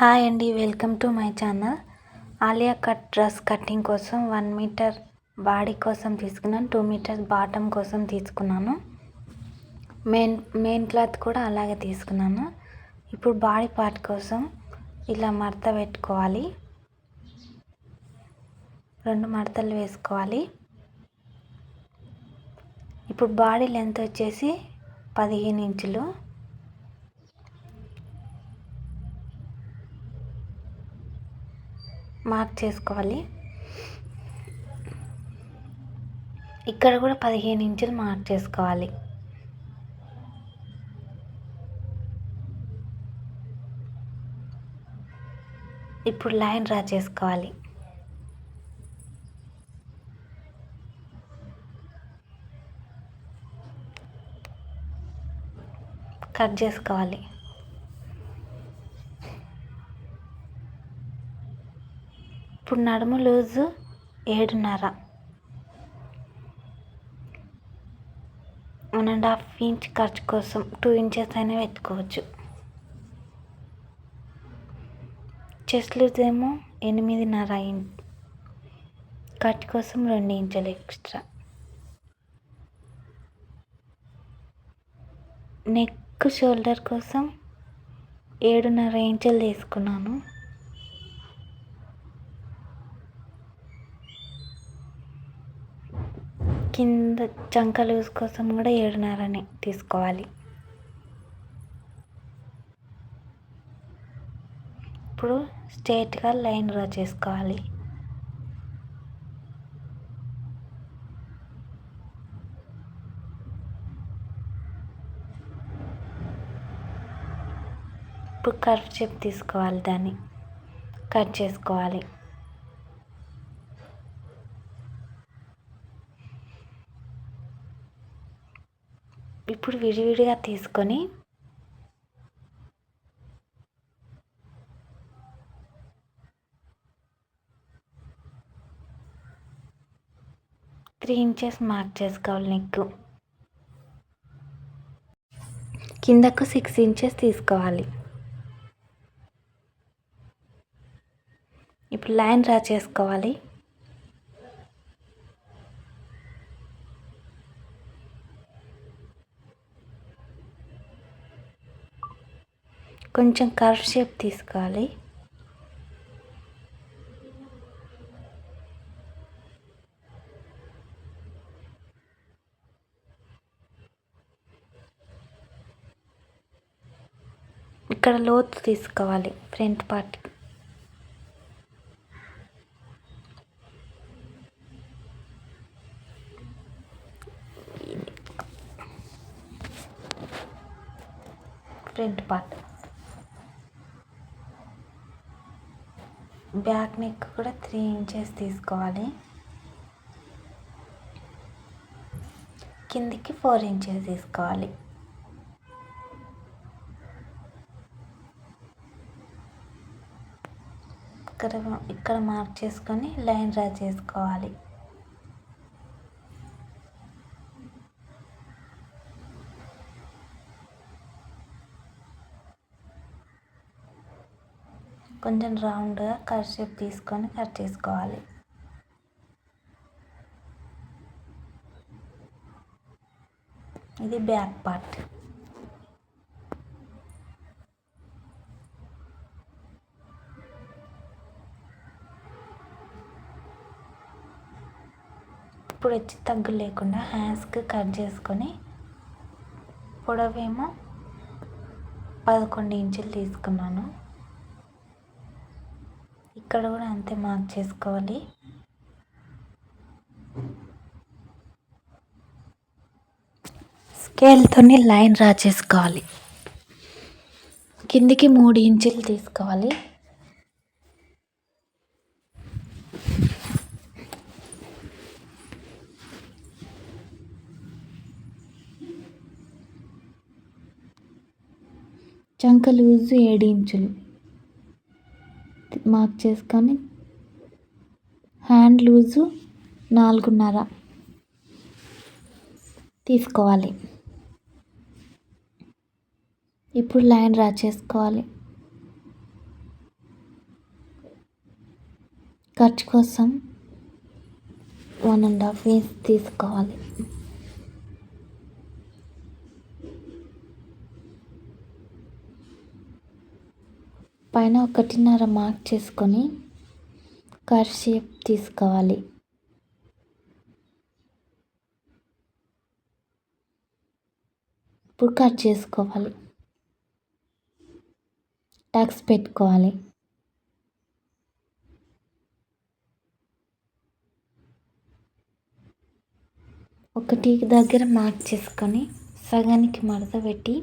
Hi అండి welcome to my channel. Alia cut dress cutting కోసం one metre body కోసం తీసుకున్నాను టూ మీటర్స్ బాటమ్ కోసం తీసుకున్నాను. మెయిన్ మెయిన్ క్లాత్ కూడా అలాగే తీసుకున్నాను. ఇప్పుడు బాడీ పార్ట్ కోసం ఇలా మడత పెట్టుకోవాలి. రెండు మడతలు వేసుకోవాలి. ఇప్పుడు బాడీ లెంత్ వచ్చేసి పదిహేను ఇంచులు. మార్క్ చేసుకోవాలి. ఇక్కడ కూడా పదిహేను ఇంచులు మార్క్ చేసుకోవాలి. ఇప్పుడు లైన్ డ్రా చేసుకోవాలి. కట్ చేసుకోవాలి. ఇప్పుడు నడుము లూజు ఏడున్నర. వన్ అండ్ హాఫ్ ఇంచ్ ఖర్చు కోసం టూ ఇంచెస్ అయినా పెట్టుకోవచ్చు చెస్ట్ లూజ్ ఏమో ఎనిమిదిన్నర ఇంచ్ ఖర్చు కోసం రెండు ఇంచులు ఎక్స్ట్రా. నెక్ షోల్డర్ కోసం ఏడున్నర ఇంచులు తీసుకున్నాను. కింద చంక లూజ్ కోసం కూడా ఏడున్నరని తీసుకోవాలి. ఇప్పుడు స్ట్రేట్గా లైన్ డ్రా చేసుకోవాలి. ఇప్పుడు కర్వ్ షేప్ తీసుకోవాలి దాన్ని. కట్ చేసుకోవాలి. ఇప్పుడు విడివిడిగా తీసుకొని త్రీ ఇంచెస్ మార్క్ చేసుకోవాలి నెక్. కిందకు సిక్స్ ఇంచెస్ తీసుకోవాలి. ఇప్పుడు లైన్ డ్రా చేసుకోవాలి. కొంచెం కర్వ్ షేప్ తీసుకోవాలి. ఇక్కడ లోతు తీసుకోవాలి front part front part back neck కూడా త్రీ ఇంచెస్ తీసుకోవాలి. కిందికి ఫోర్ ఇంచెస్ తీసుకోవాలి. ఇక్కడ ఇక్కడ మార్క్ చేసుకొని లైన్ డ్రా చేసుకోవాలి. కొంచెం రౌండ్గా కట్ షేప్ తీసుకొని కట్ చేసుకోవాలి. ఇది బ్యాక్ పార్ట్. ఇప్పుడు వచ్చి తగ్గు లేకుండా హ్యాండ్స్కి కట్ చేసుకొని పొడవేమో పదకొండు ఇంచులు తీసుకున్నాను. ఇక్కడ కూడా అంతే మార్క్ చేసుకోవాలి. స్కేల్తో లైన్ డ్రా చేసుకోవాలి కిందికి మూడు ఇంచులు తీసుకోవాలి. చంక లూజు ఏడు ఇంచులు. మార్క్ చేసుకొని హ్యాండ్ లూజు నాలుగున్నర తీసుకోవాలి. ఇప్పుడు లైన్ డ్రా చేసుకోవాలి. ఖర్చు కోసం వన్ అండ్ హాఫ్ ఇంచ్ తీసుకోవాలి. పైన ఒకటిన్నర మార్క్ చేసుకొని కర్ షేప్ తీసుకోవాలి. ఇప్పుడు కట్ చేసుకోవాలి. టక్స్ పెట్టుకోవాలి. ఒకటి దగ్గర మార్క్ చేసుకొని సగానికి మడత పెట్టి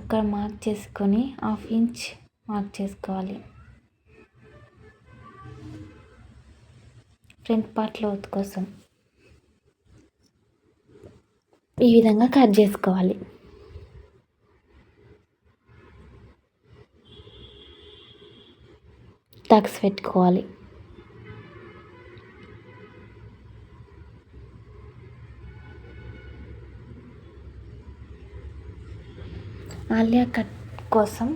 అక్కడ మార్క్ చేసుకొని హాఫ్ ఇంచ్ మార్క్ చేసుకోవాలి. ఫ్రంట్ పార్ట్ లోత్ కోసం ఈ విధంగా కట్ చేసుకోవాలి. టక్స్ పెట్టుకోవాలి. ఆలియా కట్ కోసం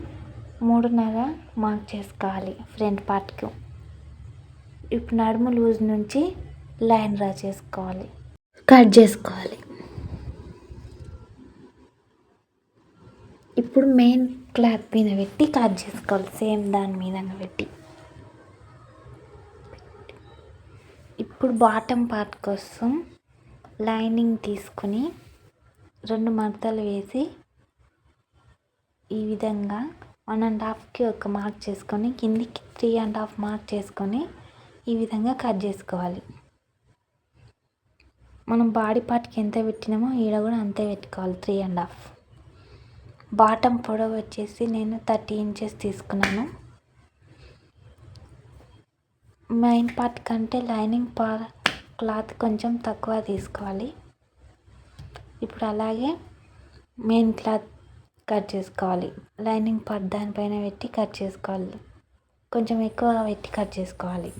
మూడున్నర మార్క్ చేసుకోవాలి ఫ్రంట్ పార్ట్కి. ఇప్పుడు నడుము లూజ్ నుంచి లైన్ డ్రా చేసుకోవాలి. కట్ చేసుకోవాలి. ఇప్పుడు మెయిన్ క్లాత్ మీద పెట్టి కట్ చేసుకోవాలి. సేమ్ దాని మీద పెట్టి. ఇప్పుడు బాటమ్ పార్ట్ కోసం లైనింగ్ తీసుకుని రెండు మడతలు వేసి ఈ విధంగా వన్ అండ్ హాఫ్కి ఒక మార్క్ చేసుకొని కిందికి త్రీ అండ్ హాఫ్ మార్క్ చేసుకొని ఈ విధంగా కట్ చేసుకోవాలి. మనం బాడీ పార్ట్కి ఎంత పెట్టినామో ఈడ కూడా అంతే పెట్టుకోవాలి త్రీ అండ్ హాఫ్. బాటమ్ పొడవు వచ్చేసి నేను థర్టీ ఇంచెస్ తీసుకున్నాను. మెయిన్ పార్ట్ కంటే లైనింగ్ పా క్లాత్ కొంచెం తక్కువ తీసుకోవాలి. ఇప్పుడు అలాగే మెయిన్ క్లాత్ కట్ చేసుకోవాలి. లైనింగ్ పార్ట్ దానిపైన పెట్టి కట్ చేసుకోవాలి. కొంచెం ఎక్కువ పెట్టి కట్ చేసుకోవాలి.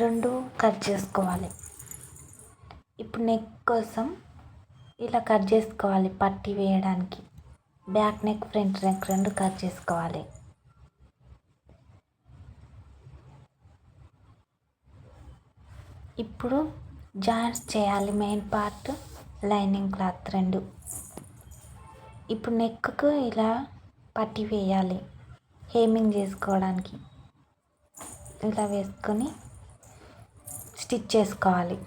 రెండు కట్ చేసుకోవాలి. ఇప్పుడు నెక్ కోసం ఇలా కట్ చేసుకోవాలి పట్టి వేయడానికి. బ్యాక్ నెక్ ఫ్రంట్ నెక్ రెండు కట్ చేసుకోవాలి. ఇప్పుడు జాయింట్స్ చేయాలి మెయిన్ పార్ట్ లైనింగ్ క్లాత్ రెండు. ఇప్పుడు నెక్కు ఇలా పట్టి వేయాలి హేమింగ్ చేసుకోవడానికి. ఇలా వేసుకొని స్టిచ్ చేసుకోవాలి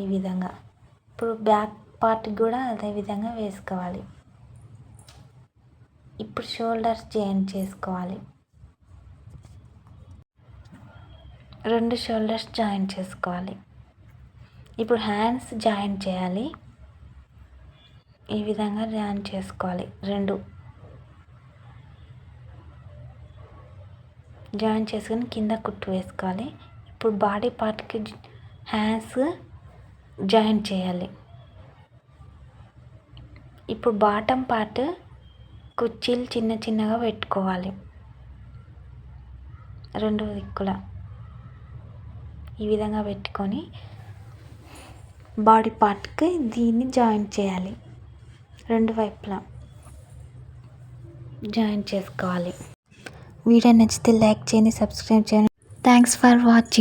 ఈ విధంగా. ఇప్పుడు బ్యాక్ పార్ట్ కూడా అదే విధంగా వేసుకోవాలి. ఇప్పుడు షోల్డర్స్ జాయింట్ చేసుకోవాలి. రెండు షోల్డర్స్ జాయిన్ చేసుకోవాలి. ఇప్పుడు హ్యాండ్స్ జాయిన్ చేయాలి. ఈ విధంగా జాయిన్ చేసుకోవాలి. రెండు. జాయిన్ చేసుకొని కింద కుట్టు వేసుకోవాలి. ఇప్పుడు బాడీ పార్ట్కి హ్యాండ్స్ జాయిన్ చేయాలి. ఇప్పుడు బాటమ్ పార్ట్ కుర్చీలు చిన్న చిన్నగా పెట్టుకోవాలి. రెండు దిక్కుల. ఈ విధంగా పెట్టుకొని బాడీ పార్ట్కి దీన్ని జాయింట్ చేయాలి. రెండు వైపులా జాయింట్ చేసుకోవాలి. వీడియో నచ్చితే లైక్ చేయండి సబ్స్క్రైబ్ చేయండి. Thanks for watching